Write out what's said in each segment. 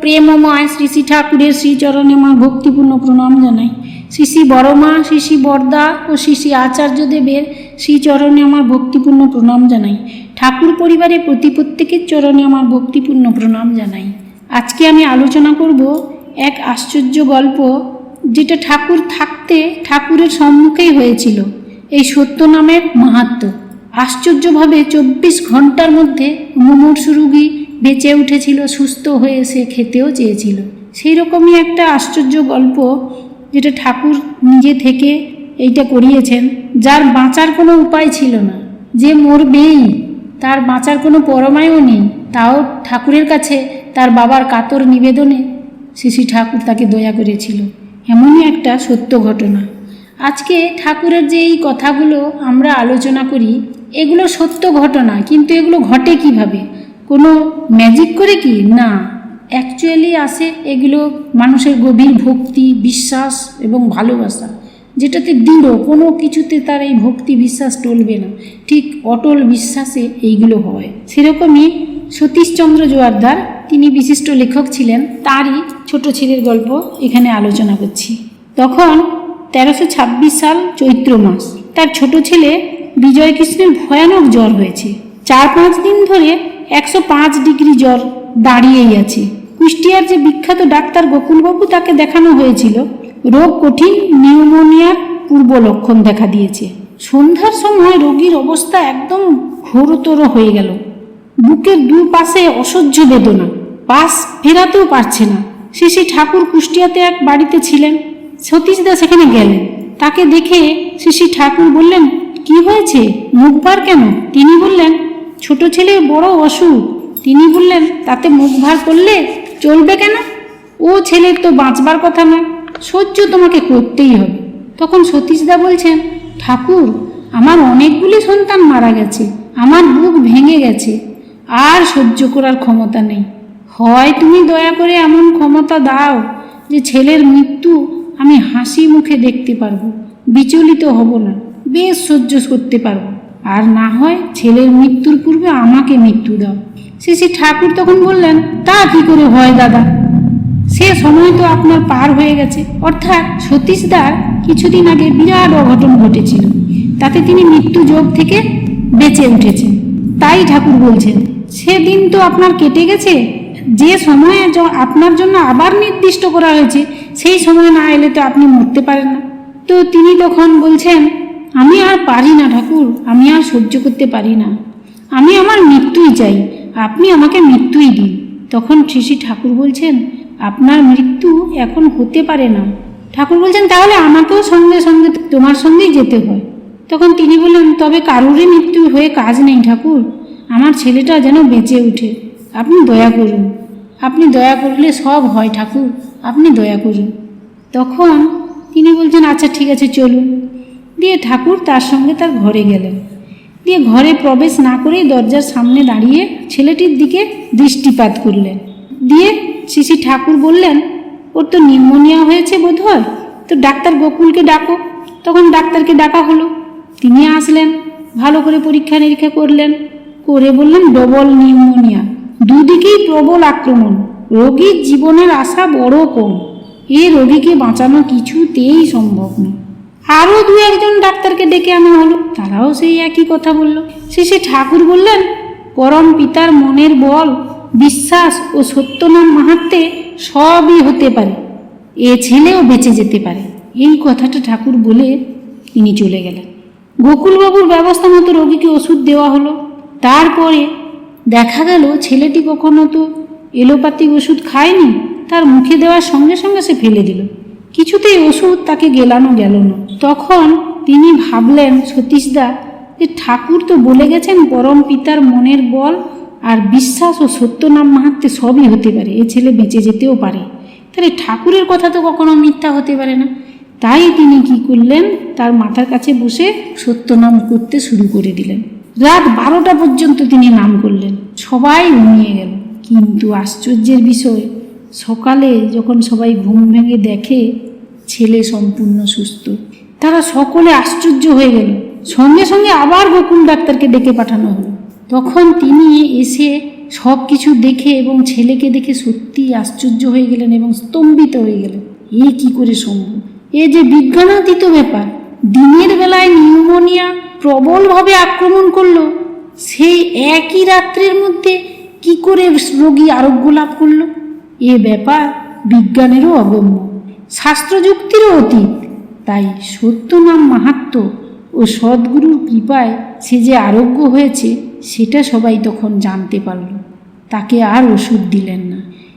প্রেমময় শ্রী শ্রী ঠাকুরের শ্রীচরণে মা ভক্তিপূর্ণ প্রণাম জানাই। শ্রী শ্রী বড়মা, শ্রী শ্রী বরদা ও শ্রী শ্রী আচার্যদেবের শ্রীচরণে আমার ভক্তিপূর্ণ প্রণাম জানাই। ঠাকুর পরিবারের প্রতি প্রত্যেকের চরণে আমার ভক্তিপূর্ণ প্রণাম জানাই। আজকে আমি আলোচনা করব এক আশ্চর্য গল্প, যেটা ঠাকুর থাকতে ঠাকুরের সম্মুখেই হয়েছিল। এই সত্য নামের মাহাত্ম্য। আশ্চর্যভাবে চব্বিশ ঘণ্টার মধ্যে মুমূর্ষু রুগী বেঁচে উঠেছিল, সুস্থ হয়ে সে খেতেও চেয়েছিল। সেই রকমই একটা আশ্চর্য গল্প যেটা ঠাকুর নিজে থেকে এইটা করিয়েছেন, যার বাঁচার কোনো উপায় ছিল না। যে মরবেই, তার বাঁচার কোনো পরমায়ও নেই। তাও ঠাকুরের কাছে তার বাবার কাতর নিবেদনে শ্রী ঠাকুর তাকে দয়া করেছিল। এমনই একটা সত্য ঘটনা। আজকে ঠাকুরের যে এই কথাগুলো আমরা আলোচনা করি, এগুলো সত্য ঘটনা, কিন্তু এগুলো ঘটে কীভাবে? কোনো ম্যাজিক করে কি? না অ্যাকচুয়ালি আসে এগুলো মানুষের গভীর ভক্তি, বিশ্বাস এবং ভালোবাসা, যেটাতে দৃঢ়, কোনো কিছুতে তার এই ভক্তি বিশ্বাস টলবে না। ঠিক অটল বিশ্বাসে এইগুলো হয়। সেরকমই সতীশচন্দ্র জোয়ারদার, তিনি বিশিষ্ট লেখক ছিলেন, তারই ছোট ছেলের গল্প এখানে আলোচনা করছি। তখন তেরোশো ছাব্বিশ সাল চৈত্র মাস, তার ছোট ছেলে বিজয় কৃষ্ণের ভয়ানক জ্বর হয়েছে। চার পাঁচ দিন ধরে একশো পাঁচ ডিগ্রি জ্বর দাঁড়িয়েই আছে। কুষ্টিয়ার যে বিখ্যাত ডাক্তার গোকুলবাবু তাকে দেখানো হয়েছিল, রোগ কঠিন, নিউমোনিয়ার পূর্ব লক্ষণ দেখা দিয়েছে। সন্ধ্যার সময় রোগীর অবস্থা একদম ঘোরতর হয়ে গেল। বুকের দুই পাশে অসহ্য বেদনা, পাশ ফেরাতেও পারছে না। শেষে ঠাকুর কুষ্টিয়াতে এক বাড়িতে ছিলেন। সতীশদা সেখানে গেলেন। তাকে দেখে শ্রী ঠাকুর বললেন, কি হয়েছে? মুখবার কেন? তিনি বললেন ছোট ছেলে বড় অসুখ। তিনি বললেন, তাতে মুখ ভার করলে চলবে কেন? ও ছেলের তো বাঁচবার কথা নয়, সহ্য তোমাকে করতেই হবে। তখন সতীশদা বলছেন, ঠাকুর, আমার অনেকগুলি সন্তান মারা গেছে, আমার বুক ভেঙে গেছে, আর সহ্য করার ক্ষমতা নেই। হয় তুমি দয়া করে এমন ক্ষমতা দাও যে ছেলের মৃত্যু আমি হাসি মুখে দেখতে পারব, বিচলিত হব না, বেশ সহ্য করতে পারব। আর না হয় ছেলের মৃত্যুর পূর্বে আমাকে মৃত্যু দাও। শেষে ঠাকুর তখন বললেন, তা কি করে হয় দাদা? সে সময় তো আপনার পার হয়ে গেছে। অর্থাৎ সতীশদার কিছুদিন আগে বিরাট অঘটন ঘটেছিল। তাতে তিনি মৃত্যু যোগ থেকে বেঁচে উঠেছেন। তাই ঠাকুর বলছেন, সেদিন তো আপনার কেটে গেছে। যে সময়ে আপনার জন্য আবার নির্দিষ্ট করা হয়েছে, সেই সময় না এলে তো আপনি মরতে পারেন না। তো তিনি তখন বলছেন আমি আর পারি না ঠাকুর, আমি আর সহ্য করতে পারি না। আমি আমার মৃত্যুই চাই, আপনি আমাকে মৃত্যুই দিন। তখন শ্রী ঠাকুর বলছেন, আপনার মৃত্যু এখন হতে পারে না। ঠাকুর বলছেন, তাহলে আমাকেও সঙ্গে সঙ্গে, তোমার সঙ্গেই যেতে হয়। তখন তিনি বললেন, তবে কারোরই মৃত্যু হয়ে কাজ নেই ঠাকুর, আমার ছেলেটা যেন বেঁচে ওঠে আপনি দয়া করুন, আপনি দয়া করলে সব হয় ঠাকুর, আপনি দয়া করুন। তখন তিনি বলছেন আচ্ছা ঠিক আছে, চলুন। দিয়ে ঠাকুর তার সঙ্গে তার ঘরে গেলেন। দিয়ে ঘরে প্রবেশ না করেই দরজার সামনে দাঁড়িয়ে ছেলেটির দিকে দৃষ্টিপাত করলেন। দিয়ে শিশি ঠাকুর বললেন, ওর তো নিউমোনিয়া হয়েছে বোধ হয় তো ডাক্তার গোকুলকে ডাকো। তখন ডাক্তারকে ডাকা হলো। তিনি আসলেন, ভালো করে পরীক্ষা নিরীক্ষা করলেন। করে বললেন, ডবল নিউমোনিয়া দুদিকেই প্রবল আক্রমণ। রোগীর জীবনের আশা বড় কম। এ রোগীকে বাঁচানো কিছুতেই সম্ভব না আরও দু একজন ডাক্তারকে ডেকে আনা হলো। তারাও সেই একই কথা বলল। শেষে ঠাকুর বললেন, পরম পিতার মনের বল, বিশ্বাস ও সত্যনাম মাহাত্মে সবই হতে পারে। এ ছেলেও বেঁচে যেতে পারে। এই কথাটা ঠাকুর বলে তিনি চলে গেলেন। গোকুলবাবুর ব্যবস্থা মতো রোগীকে ওষুধ দেওয়া হলো। তারপরে দেখা গেল, ছেলেটি কখনো তো এলোপ্যাথিক ওষুধ খায়নি। তার মুখে দেওয়ার সঙ্গে সঙ্গে সে ফেলে দিল। কিছুতেই ওষুধ তাকে গেলানো গেল না। তখন তিনি ভাবলেন, সতীশদা, যে ঠাকুর তো বলে গেছেন পরম পিতার মনের বল আর বিশ্বাস ও সত্য নাম মাহাত্মে সবই হতে পারে, এ ছেলে বেঁচে যেতেও পারে। তাহলে ঠাকুরের কথা তো কখনো মিথ্যা হতে পারে না। তাই তিনি কি করলেন, তার মাথার কাছে বসে সত্য নাম করতে শুরু করে দিলেন। রাত বারোটা পর্যন্ত তিনি নাম করলেন। সবাই ঘুমিয়ে গেল। কিন্তু আশ্চর্যের বিষয় সকালে যখন সবাই ঘুম ভেঙে দেখে ছেলে সম্পূর্ণ সুস্থ, তারা সকলে আশ্চর্য হয়ে গেল। সঙ্গে সঙ্গে আবার গোকুল ডাক্তারকে ডেকে পাঠানো হলো। তখন তিনি এসে সব কিছু দেখে এবং ছেলেকে দেখে সত্যি আশ্চর্য হয়ে গেলেন এবং স্তম্ভিত হয়ে গেলেন। এ কি করে সম্ভব? এ যে বিজ্ঞানাতীত ব্যাপার। দিনের বেলায় নিউমোনিয়া প্রবলভাবে আক্রমণ করল। সেই একই রাত্রের মধ্যে কি করে রোগী আরোগ্য লাভ করল? এ ব্যাপার বিজ্ঞানেরও অগম্য। শাস্ত্রযুক্তিরও অতীত। তাই সত্য নাম মাহাত্ম ও সদ্গুরুর কৃপায় সে যে আরোগ্য হয়েছে, সেটা সবাই তখন জানতে পারল। তাকে আর ওষুধ দিলেন না।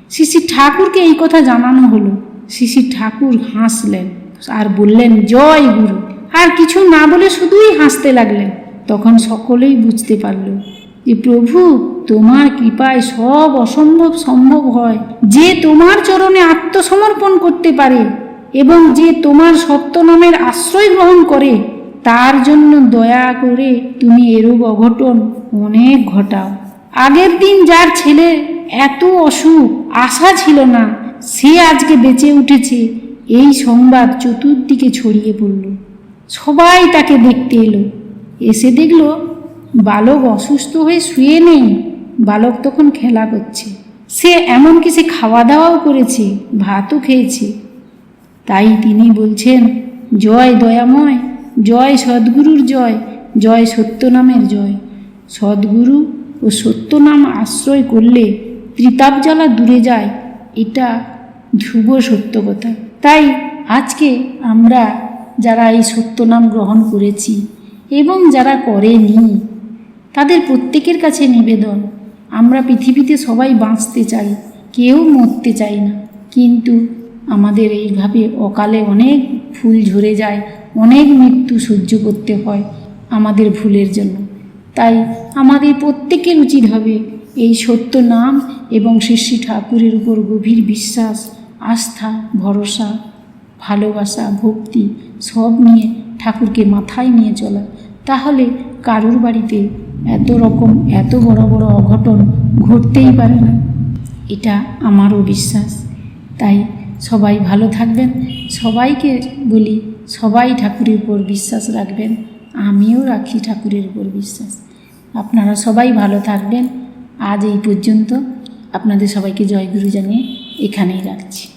শ্রী ঠাকুরকে এই কথা জানানো হলো। শ্রী ঠাকুর হাসলেন আর বললেন, জয় গুরু। আর কিছু না বলে শুধুই হাসতে লাগলেন। তখন সকলেই বুঝতে পারল যে প্রভু, তোমার কৃপায় সব অসম্ভব সম্ভব হয়। যে তোমার চরণে আত্মসমর্পণ করতে পারে এবং যে তোমার সত্য নামের আশ্রয় গ্রহণ করে, তার জন্য দয়া করে তুমি এরূপ অঘটন অনেক ঘটাও। আগের দিন যার ছেলে এত অসুখ, আশা ছিল না, সে আজকে বেঁচে উঠেছে, এই সংবাদ চতুর্দিকে ছড়িয়ে পড়ল। সবাই তাকে দেখতে এলো। এসে দেখল বালক অসুস্থ হয়ে শুয়ে নেই, বালক তখন খেলা করছে। সে এমনকি সে খাওয়া দাওয়াও করেছে, ভাতও খেয়েছে। তাই তিনি বলছেন, জয় দয়াময়, জয় সদ্গুরুর জয় জয় সত্য নামের জয়। সদ্গুরু ও সত্যনাম আশ্রয় করলে ত্রিতাপ জ্বালা দূরে যায়, এটা ধ্রুব সত্য কথা। তাই আজকে আমরা যারা এই সত্যনাম গ্রহণ করেছি এবং যারা করেনি তাদের প্রত্যেকের কাছে নিবেদন, আমরা পৃথিবীতে সবাই বাঁচতে চাই, কেউ মরতে চাই না। কিন্তু আমাদের এইভাবে অকালে অনেক ফুল ঝরে যায়, অনেক মৃত্যু সহ্য করতে হয় আমাদের ভুলের জন্য। তাই আমাদের প্রত্যেকের উচিত হবে এই সত্য নাম এবং শ্রী ঠাকুরের উপর গভীর বিশ্বাস, আস্থা, ভরসা, ভালোবাসা, ভক্তি সব নিয়ে ঠাকুরকে মাথায় নিয়ে চলা। তাহলে কারোর বাড়িতে এত রকম, এত বড় বড় অঘটন ঘটতেই পারে না। এটা আমারও বিশ্বাস। তাই সবাই ভালো থাকবেন। সবাইকে বলি, সবাই ঠাকুরের উপর বিশ্বাস রাখবেন। আমিও রাখি ঠাকুরের উপর বিশ্বাস। আপনারা সবাই ভালো থাকবেন। আজ এই পর্যন্ত আপনাদের সবাইকে জয়গুরু জানিয়ে এখানেই রাখছি।